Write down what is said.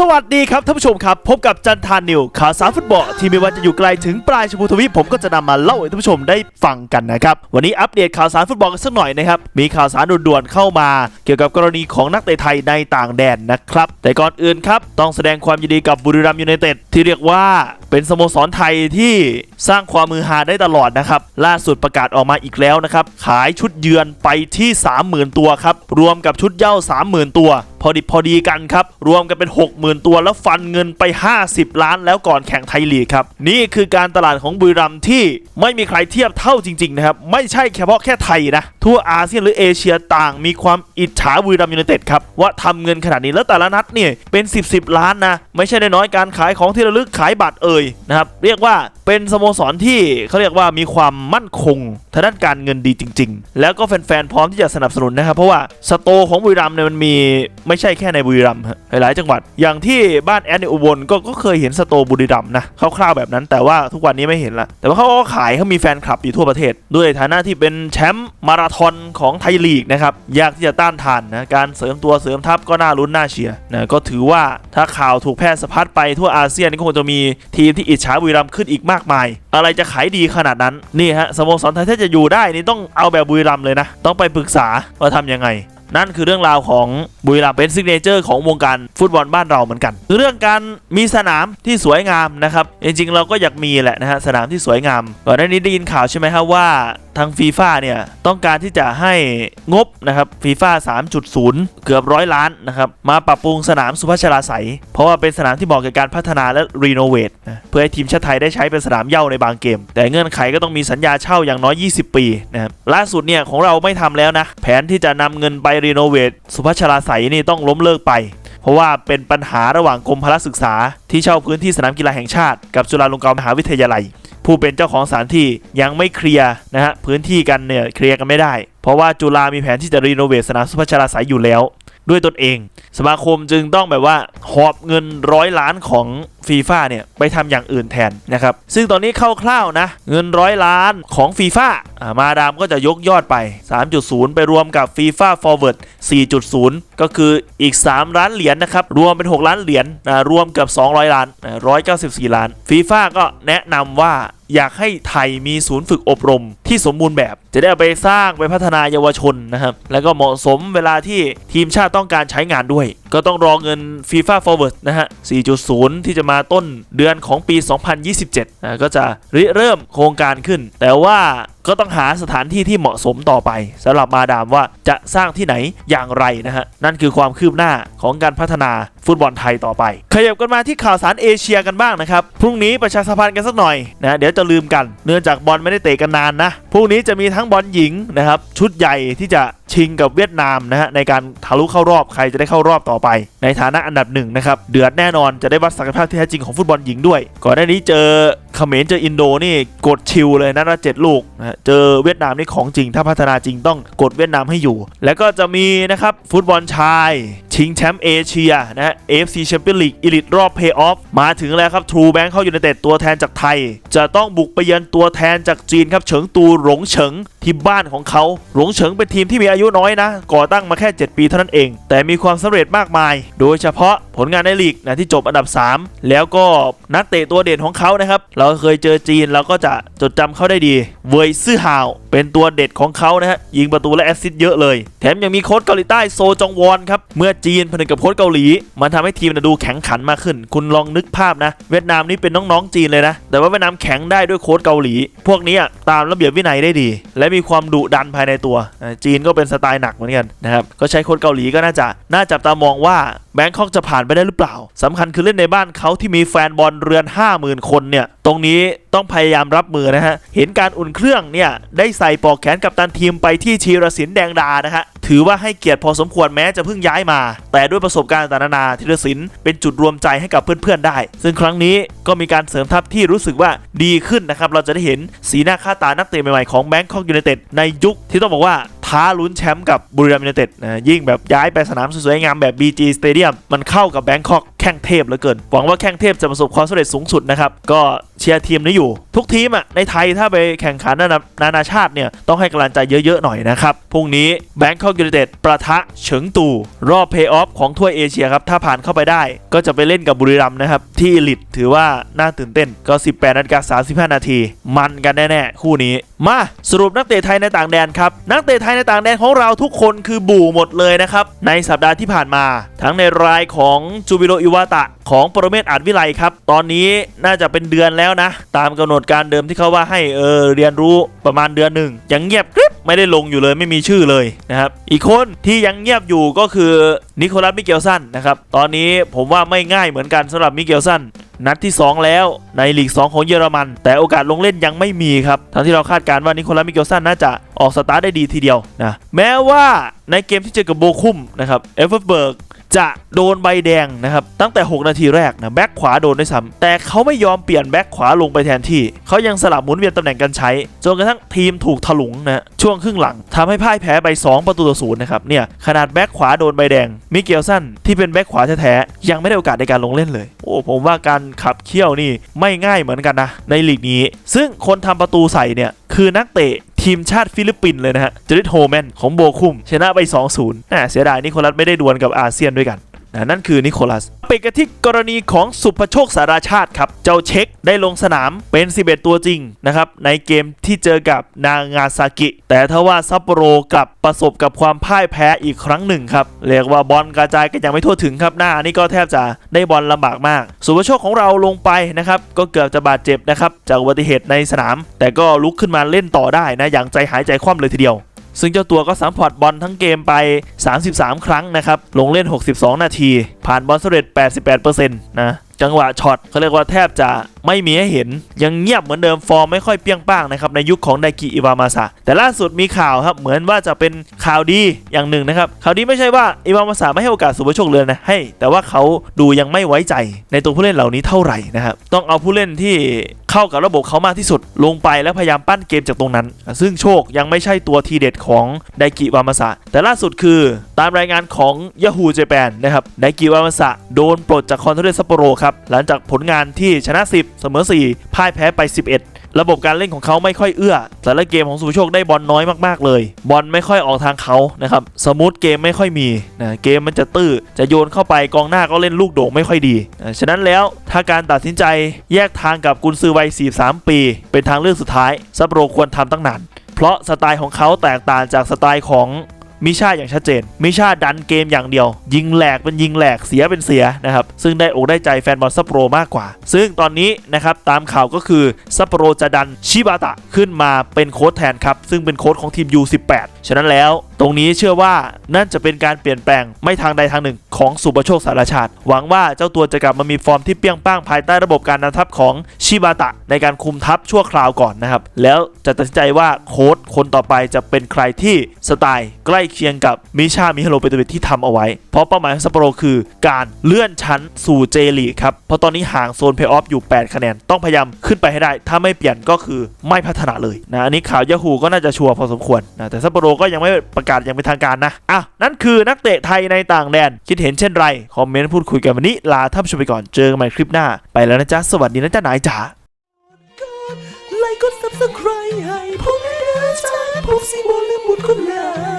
สวัสดีครับท่านผู้ชมครับ พบกับจันทานนิวข่าวสารฟุตบอลที่ไม่ว่าจะอยู่ไกลถึงปลายชมพูทวีปผมก็จะนำมาเล่าให้ท่านผู้ชมได้ฟังกันนะครับวันนี้อัปเดตข่าวสารฟุตบอลกันสักหน่อยนะครับมีข่าวสารด่วนๆเข้ามา เกี่ยวกับกรณีของนักเตะไทยในต่างแดนนะครับแต่ก่อนอื่นครับต้องแสดงความยินดีกับบุรีรัมย์ยูไนเต็ดที่เรียกว่าเป็นสโมสรไทยที่สร้างความมือฮาได้ตลอดนะครับ ล่าสุดประกาศออกมาอีกแล้วนะครับ ขายชุดเยือนไปที่ 30,000 ตัวครับ รวมกับชุดเย้า30,000 ตัว พอดิบพอดีกันครับ รวมกันเป็น 60,000 ตัวแล้วฟันเงินไป 50 ล้านแล้วก่อนแข่งไทยลีกครับ นี่คือการตลาดของบุรีรัมย์ที่ไม่มีใครเทียบเท่าจริงๆนะครับ ไม่ใช่เฉพาะแค่ไทยนะ ทั่วอาเซียนหรือเอเชียต่าง มีความอิจฉาบุรีรัมย์ยูไนเต็ดครับว่าทำเงินขนาดนี้แล้วแต่ละนัดเนี่ยเป็น 10 10 ล้านนะ ไม่ใช่น้อยๆการขายของที่ระลึกขายบัตรเอ่ยนะครับเรียกว่าเป็นสโมสรที่เขาเรียกว่ามีความมั่นคงทางด้านการเงินดีจริง ๆ แล้วก็แฟนๆพร้อมที่จะสนับสนุนนะครับเพราะว่าสโตของบุรีรัมย์เนี่ยมันมีไม่ใช่แค่ในบุรีรัมย์ฮะหลายๆจังหวัด อย่างที่บ้านแอนในอุบลก็ก็เคยเห็นสโตบุรีรัมย์นะคร่าวๆแบบนั้น แต่ว่าทุกวันนี้ไม่เห็นละแต่ว่าเขาก็ขายเขามีแฟนคลับอยู่ทั่วประเทศ ด้วยฐานะที่เป็นแชมป์มาราธอนของไทยลีกนะครับยากที่จะต้านทานนะการเสริมตัวเสริมทัพก็น่าลุ้นน่าเชียร์นะก็ถือว่าถ้าข่าวถูกแพร่สะพัดไปทั่วอาเซียนก็คงจะมีทีมที่อิจฉาบุรีรัมย์ขึ้นอีกมากมาย อะไรจะขายดีขนาดนั้นนี่ฮะสโมสรไทยถ้าจะอยู่ได้นี่ต้องเอาแบบบุรีรัมย์เลยนะ ต้องไปปรึกษาว่าทำยังไงนั่นคือเรื่องราวของบุรีรัมย์เป็นซิกเนเจอร์ของวงการฟุตบอลบ้านเราเหมือนกัน เรื่องการมีสนามที่สวยงามนะครับ จริงๆ เราก็อยากมีแหละนะฮะสนามที่สวยงามก่อนหน้านี้ได้ยินข่าวใช่ไหมครับว่า ทางฟีฟ่าเนี่ยต้องการที่จะให้งบนะครับฟีฟ่า3.0 เกือบร้อยล้านนะครับมาปรับปรุงสนามสุพัชราไสยเพราะว่าเป็นสนามที่เหมาะกับการพัฒนาและรีโนเวทนะเพื่อให้ทีมชาติไทยได้ใช้เป็นสนามเย้าในบางเกม แต่เงื่อนไขก็ต้องมีสัญญาเช่าอย่างน้อย 20 ปีนะครับล่าสุดเนี่ยของเราไม่ทำแล้วนะแผนที่จะนำเงินไปรีโนเวทสุพัชราไสยนี่ต้องล้มเลิกไป เพราะว่าเป็นปัญหาระหว่างกรมพละศึกษา ที่เช่าพื้นที่สนามกีฬาแห่งชาติ กับจุฬาลงกรณ์มหาวิทยาลัย ผู้เป็นเจ้าของสถานที่ยังไม่เคลียร์นะฮะพื้นที่กันเนี่ยเคลียร์กันไม่ได้ เพราะว่าจุฬามีแผนที่จะรีโนเวทสนามสุพัชราสายอยู่แล้ว ด้วยตนเอง สมาคมจึงต้องแบบว่าหอบเงินร้อยล้านของ ฟีฟ่าเนี่ยไปทำอย่างอื่นแทนนะครับ ซึ่งตอนนี้คร่าวๆนะ เงินร้อยล้านของฟีฟ่ามาดามก็จะยกยอดไป 3.0 ไปรวมกับฟีฟ่าฟอร์เวิร์ด4.0 ก็คืออีก 3 ล้านเหรียญนะครับ รวมเป็น 6 ล้านเหรียญนะรวมเกือบ 200 ล้านนะ194 ล้านฟีฟ่าก็แนะนำว่าอยากให้ไทยมีศูนย์ฝึกอบรมที่สมบูรณ์แบบ จะได้เอาไปสร้างไปพัฒนาเยาวชนนะครับ แล้วก็เหมาะสมเวลาที่ทีมชาติต้องการใช้งานด้วย ก็ต้องรอเงิน FIFA Forward นะฮะ 4.0 ที่จะมาต้นเดือนของปี 2027นะก็จะริเริ่มโครงการขึ้น แต่ว่าก็ต้องหาสถานที่ที่เหมาะสมต่อไปสำหรับมาดามว่าจะสร้างที่ไหนอย่างไรนะฮะ นั่นคือความคืบหน้าของการพัฒนาฟุตบอลไทยต่อไป ขยับกันมาที่ข่าวสารเอเชียกันบ้างนะครับ พรุ่งนี้ประชาสัมพันธ์กันสักหน่อยนะเดี๋ยวจะลืมกัน เนื่องจากบอลไม่ได้เตะกันนานนะพรุ่งนี้จะมีทั้งบอลหญิงนะครับชุดใหญ่ที่จะ ชิงกับเวียดนามนะฮะในการทะลุเข้ารอบใครจะได้เข้ารอบต่อไป ในฐานะอันดับหนึ่งนะครับเดือดแน่นอนจะได้วัดศักยภาพที่แท้จริงของฟุตบอลหญิงด้วย ก่อนหน้านี้เจอ เขมรเจออินโดนี่กดชิวเลยนะนะเจ็ดลูกนะเจอเวียดนามนี่ของจริง ถ้าพัฒนาจริงต้องกดเวียดนามให้อยู่ แล้วก็จะมีนะครับฟุตบอลชาย ชิงแชมป์เอเชียนะฮะ AFC Champions League Elite รอบเพย์ออฟมาถึงแล้วครับ True Bank เข้าอยูไนเตดตัวแทนจากไทย จะต้องบุกไปเยือนตัวแทนจากจีนครับเฉิงตูหลงเฉิงที่บ้านของเขาหลงเฉิงเป็นทีมที่มีอายุน้อยนะ ก่อตั้งมาแค่ 7 ปีเท่านั้นเอง แต่มีความสำเร็จมากมาย โดยเฉพาะผลงานในลีกนะที่จบอันดับ 3 แล้วก็นักเตะตัวเด่นของเขานะครับเราเคยเจอจีนเราก็จะจดจำเขาได้ดี เวยซื่อฮาว เป็นตัวเด็ดของเขานะฮะ ยิงประตูและแอสซิสต์เยอะเลย แถมยังมีโค้ชเกาหลีใต้โซจองวอนครับ เมื่อจีนผนึกกับโค้ชเกาหลี มันทำให้ทีมนะดูแข็งขันมากขึ้น คุณลองนึกภาพนะ เวียดนามนี่เป็นน้องๆจีนเลยนะ แต่ว่าเวียดนามแข็งได้ด้วยโค้ชเกาหลี พวกนี้อะตามระเบียบวินัยได้ดี และมีความดุดันภายในตัว จีนก็เป็นสไตล์หนักเหมือนกันนะครับ ก็ใช้โค้ชเกาหลีก็น่าจะน่าจับตามองว่าแบงคอกจะผ่านไปได้หรือเปล่าสำคัญคือเล่นในบ้านเขาที่มีแฟนบอลเรือน 50,000 คนเนี่ยตรงนี้ต้องพยายามรับมือนะฮะ เห็นการอุ่นเครื่องเนี่ยได้ใส่ปลอกแขนกับตันทีมไปที่ชีรศิลป์แดงดานะฮะ ถือว่าให้เกียรติพอสมควรแม้จะเพิ่งย้ายมา แต่ด้วยประสบการณ์ต่างๆนาธีรศิลป์เป็นจุดรวมใจให้กับเพื่อนๆได้ ซึ่งครั้งนี้ก็มีการเสริมทัพที่รู้สึกว่าดีขึ้นนะครับ เราจะได้เห็นสีหน้าค่าตานักเตะใหม่ๆของแบงคอกยูไนเต็ดในยุคที่ต้องบอกว่า ท้าลุ้นแชมป์กับบุรีรัมย์ยูไนเต็ดนะยิ่งแบบย้ายไปสนามสวยๆงามแบบ BG Stadium มันเข้ากับแบงคอกแข่งเทพเหลือเกิน หวังว่าแข่งเทพจะประสบความสำเร็จสูงสุดนะครับ ก็เชียร์ทีมนี้อยู่ ทุกทีมอะในไทยถ้าไปแข่งขันนานานานาชาติเนี่ย ต้องให้กำลังใจเยอะๆหน่อยนะครับ พรุ่งนี้แบงคอกยูไนเต็ดประทะเฉิงตู รอบเพย์ออฟของถ้วยเอเชียครับ ถ้าผ่านเข้าไปได้ ก็จะไปเล่นกับบุรีรัมย์นะครับ ที่ลิทถือว่าน่าตื่นเต้นก็ 18นาฬิกา35 นาที มันกันแน่ๆคู่นี้มาสรุปนักเตะไทยในต่างแดนครับ นักเตะไทยในต่างแดนของเราทุกคนคือบู่หมดเลยนะครับ ในสัปดาห์ที่ผ่านมา ทั้งในรายของจูบิโรอิวาตะ ของปรเมศอาจวิไลครับ ตอนนี้น่าจะเป็นเดือนแล้วนะ ตามกำหนดการเดิมที่เขาว่าให้เออเรียนรู้ประมาณเดือนหนึ่งยังเงียบกริบไม่ได้ลงอยู่เลยไม่มีชื่อเลยนะครับอีกคนที่ยังเงียบอยู่ก็คือนิโคลัสมิเกลสันนะครับตอนนี้ผมว่าไม่ง่ายเหมือนกันสำหรับมิเกลสัน นัดที่ 2 แล้วในลีก 2 ของเยอรมัน แต่โอกาสลงเล่นยังไม่มีครับ ทั้งที่เราคาดการณ์ว่านิโคลัสมิเกลสันน่าจะออกสตาร์ทได้ดีทีเดียวนะแม้ว่าในเกมที่เจอกับโบคุมนะครับเอฟเฟอร์เบิร์ก จะโดนใบแดงนะครับ ตั้งแต่ 6 นาทีแรกนะแบ็คขวาโดนด้วยซ้ำแต่เขาไม่ยอมเปลี่ยนแบ็คขวาลงไปแทนที่ เขายังสลับหมุนเวียนตำแหน่งกันใช้ จนกระทั่งทีมถูกถลุงนะช่วงครึ่งหลังทำให้พ่ายแพ้ไป 2 ประตูต่อศูนย์นะครับเนี่ยขนาดแบ็คขวาโดนใบแดง มิเกลสันที่เป็นแบ็คขวาแท้ๆยังไม่ได้โอกาสในการลงเล่นเลย โอ้ผมว่าการขับเคี่ยวนี่ไม่ง่ายเหมือนกันนะในลีกนี้ ซึ่งคนทำประตูใส่เนี่ยคือนักเตะ ทีมชาติฟิลิปปินส์เลยนะฮะจริตโฮแมนของโบคุม ชนะไป 2-0น่าเสียดายนิโคลัสไม่ได้ดวลกับอาเซียนด้วยกันนะนั่นคือนิโคลัส ไปกันที่กรณีของสุภโชคสาราชาติครับ เจ้าเช็คได้ลงสนามเป็น 11 ตัวจริงนะครับในเกมที่เจอกับนางาซากิ แต่ทว่าซัปโปโรกลับประสบกับความพ่ายแพ้อีกครั้งหนึ่งครับเรียกว่าบอลกระจายกันยังไม่ทั่วถึงครับหน้านี่ก็แทบจะได้บอลลำบากมาก สุภโชคของเราลงไปนะครับก็เกือบจะบาดเจ็บนะครับจากอุบัติเหตุในสนาม แต่ก็ลุกขึ้นมาเล่นต่อได้นะอย่างใจหายใจคว่ำเลยทีเดียว ซึ่งเจ้าตัวก็สัมผัสบอลทั้งเกมไป 33 ครั้งนะครับ ลงเล่น 62 นาที ผ่านบอลสำเร็จ 88%นะ จังหวะช็อตเขาเรียกว่าแทบจะ ไม่มีให้เห็น ยังเงียบเหมือนเดิมฟอร์มไม่ค่อยเปรี้ยงป้างนะครับในยุคของไดกิอิวามาซาแต่ล่าสุดมีข่าวครับเหมือนว่าจะเป็นข่าวดีอย่างหนึ่งนะครับข่าวดีไม่ใช่ว่าอิวามาซาไม่ให้โอกาสสุภโชคเลยนะให้แต่ว่าเขาดูยังไม่ไว้ใจในตัวผู้เล่นเหล่านี้เท่าไหร่นะครับต้องเอาผู้เล่นที่เข้ากับระบบเขามากที่สุดลงไปแล้วพยายามปั้นเกมจากตรงนั้น ซึ่งโชคยังไม่ใช่ตัวทีเด็ดของไดกิวามาสะแต่ล่าสุดคือตามรายงานของ Yahoo Japan นะครับไดกิวามาสะโดนปลดจากคอนเทนต์ซัปโปโรครับหลังจากผลงานที่ชนะ 10เสมอ 4 พ่ายแพ้ไป 11 ระบบการเล่นของเขาไม่ค่อยเอื้อ แต่ละเกมของสุภโชคได้บอลน้อยมากๆเลย บอลไม่ค่อยออกทางเขานะครับ สมูทเกมไม่ค่อยมีนะเกมมันจะตื้อ จะโยนเข้าไปกองหน้าก็เล่นลูกโด่งไม่ค่อยดีนะฉะนั้นแล้วถ้าการตัดสินใจแยกทางกับกุนซือวัย 43 ปี เป็นทางเลือกสุดท้ายซัปโรควรทำตั้งนานเพราะสไตล์ของเขาแตกต่างจากสไตล์ของ มิชาอย่างชัดเจน มิชาดันเกมอย่างเดียว ยิงแหลกเป็นยิงแหลกเสียเป็นเสียนะครับ ซึ่งได้อกได้ใจแฟนบอลซัปโปรมากกว่า ซึ่งตอนนี้นะครับตามข่าวก็คือซัปโปรจะดันชิบาตะขึ้นมาเป็นโค้ชแทนครับ ซึ่งเป็นโค้ชของทีม U18 ฉะนั้นแล้วตรงนี้เชื่อว่านั่นจะเป็นการเปลี่ยนแปลงไม่ทางใดทางหนึ่งของสุปรโชคสารชาติ หวังว่าเจ้าตัวจะกลับมามีฟอร์มที่เปี้ยงป้างภายใต้ระบบการนำทัพของชิบาตะ ในการคุมทัพชั่วคราวก่อนนะครับ แล้วจะตัดสินใจว่าโค้ชคนต่อไปจะเป็นใครที่สไตล์ใกล้เคียงกับมิชามิฮโลเปโตวิชที่ทำเอาไว้ เพราะเป้าหมายของซัปโปโรคือการเลื่อนชั้นสู่เจลีครับเพราะตอนนี้ห่างโซนเพย์ออฟอยู่ 8 คะแนนต้องพยายามขึ้นไปให้ได้ ถ้าไม่เปลี่ยนก็คือไม่พัฒนาเลยนะอันนี้ข่าวยาฮูก็น่าจะชัวร์พอสมควรนะแต่ซัปโปโรก็ยังไม่ประกาศอย่างเป็นทางการนะอะนั่นคือนักเตะไทยในต่างแดน คิดเห็นเช่นไร คอมเมนต์พูดคุยกันวันนี้ ลาท่านผู้ชมไปก่อนเจอกันใหม่คลิปหน้า ไปแล้วนะจ๊ะ สวัสดีนะจ๊ะนายจ๋าไลค์กดซับสไครต์ให้ผมนะจ๊ะผมสิบอลและบุญคนลา